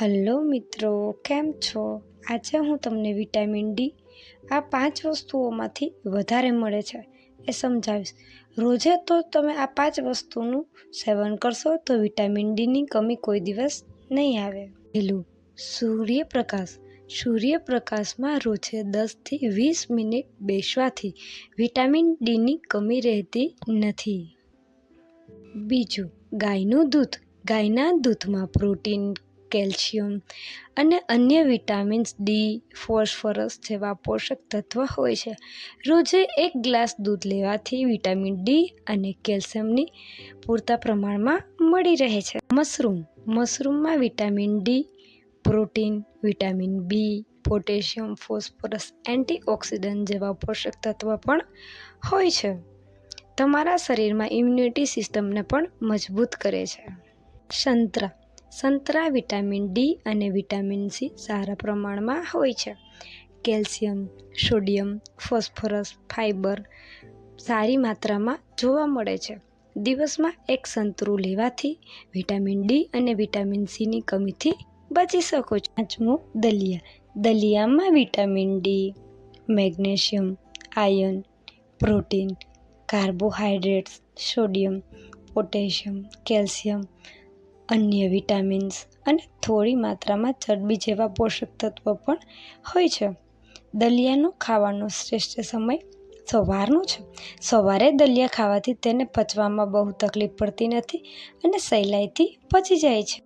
Hello મિત્રો, કેમ છો? આજે હું તમને વિટામિન ડી, આ પાંચ વસ્તુઓમાંથી વધારે મળે છે એ સમજાવીશ. રોજે તો તમે આ પાંચ વસ્તુનું સેવન કરશો તો વિટામિન ડીની કમી કોઈ દિવસ નહીં આવે. પહેલું, સૂર્યપ્રકાશ. સૂર્યપ્રકાશમાં રોજે દસથી વીસ મિનિટ બેસવાથી વિટામિન ડીની કમી રહેતી નથી. બીજું, ગાયનું દૂધ. ગાયના દૂધમાં પ્રોટીન કેલ્શિયમ અને અન્ય વિટામિન્સ ડી, ફોસ્ફરસ જેવા પોષક તત્વ હોય છે. રોજે એક ગ્લાસ દૂધ લેવાથી વિટામિન ડી અને કેલ્શિયમની પૂરતા પ્રમાણમાં મળી રહે છે. Mushroom, મશરૂમમાં vitamin D, protein, vitamin B, potassium, phosphorus, antioxidant જેવા પોષક તત્વ પણ હોય છે. તમારા શરીરમાં ઇમ્યુનિટી સિસ્ટમને પણ મજબૂત કરે છે. સંતરા સંતરા વિટામિન ડી અને વિટામિન સી સારા પ્રમાણમાં હોય છે. કેલ્શિયમ, સોડિયમ, ફોસ્ફરસ ફાઇબર સારી માત્રામાં જોવા મળે છે. દિવસમાં એક સંતરું લેવાથી વિટામિન ડી અને વિટામિન સીની કમીથી બચી શકો છો. પાંચમું, દલિયા. દલિયામાં vitamin D magnesium iron protein, carbohydrates, sodium, potassium, calcium અન્ય વિટામિન્સ અને થોડી માત્રામાં ચરબી જેવા પોષક તત્વો પણ હોય છે. દલિયાનું ખાવાનો શ્રેષ્ઠ સમય સવારનો છે. સવારે દલિયા ખાવાથી તેને પચવામાં બહુ તકલીફ પડતી નથી અને સહેલાઈથી પચી જાય છે.